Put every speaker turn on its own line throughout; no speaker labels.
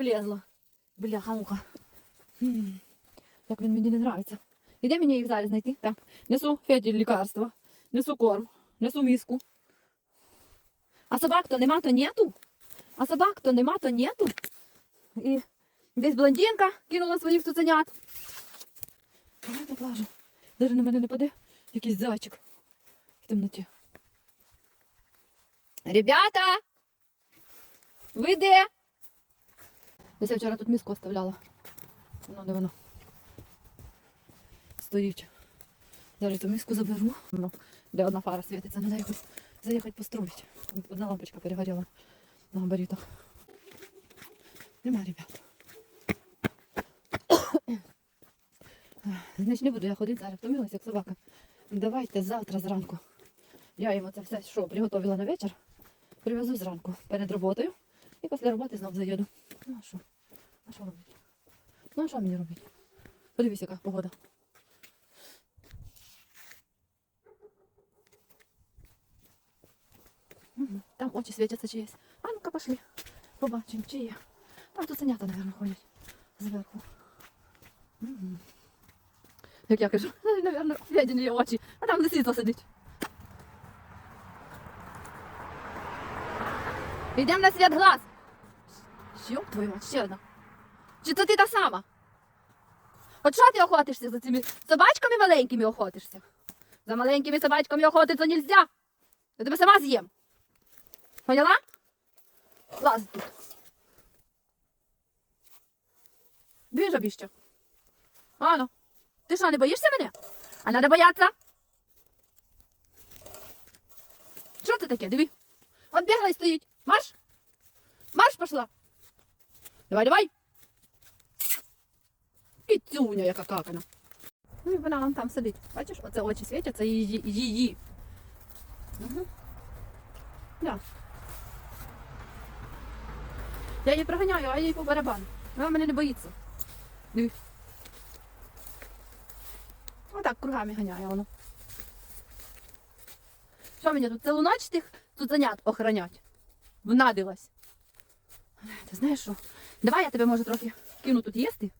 влезла. Бляха муха. Як він мені не нравиться. І де мені їх зараз знайти? Так. Несу Феді лікарства, несу корм, несу миску. А собак то нема, то нету. А собак то нема, то нету. І десь блондинка кинула своїх цуценят. А я поплажу. Даже на мене не паде якийсь зайчик в темноті. Ребята! Ви де? Десь я вчора тут миску оставляла. Воно де воно. Стоїть. Зараз ту миску заберу. Ну, де одна фара світиться, треба якось заїхати построїть. Одна лампочка перегоріла на габаритах. Нема, ребят. Значить, не буду я ходити зараз, втомилася, як собака. Давайте завтра зранку. Я їм це все, що приготувала на вечір, привезу зранку перед роботою. І після роботи знов заїду. Ну а що? А що робити? Ну а що мені робити? Подивись, яка погода. Мгм. Там очі світяться чиїсь. А ну-ка пошли. Побачимо, чи є. Там тут ценята, мабуть, ходять зверху. Мгм. Як я кажу, мабуть, Федіні очі, а там лисиця сидить. Йдемо на свят глаз. Що твою ще одна. Чи це ти та сама? От що ти охотишся за цими собачками маленькими охотишся? За маленькими собачками охотиться нельзя. Я тебе сама з'їм. Поняла? Лазь тут. Біжа біще. Ано, ти що, не боїшся мене? А надо бояться. Що це таке? Диви. От бігла і стоїть. Марш. Марш пошла. Давай, давай. Кицюня, яка какана. Ну і вона вон там сидить. Бачиш, оце очі світяться її. її. Угу. Да. Я її проганяю, а їй по барабану. Вона мене не боїться. Диви. Отак кругами ганяє воно. Що мені тут цілу ніч тих цуценят охранять? Внадилась. Ти знаєш що? Давай я тебе може трохи кину тут їсти,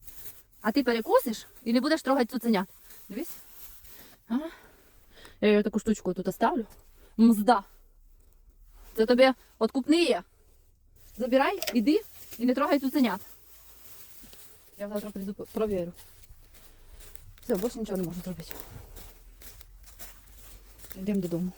а ти перекусиш і не будеш трогати цуценят. Дивись. Ага. Я таку штучку тут оставлю. Мзда. Це тобі откупний є. Забирай, іди і не трогай цуценят. Я завтра прийду провірю. Все, більше нічого не можу зробити. Йдемо додому.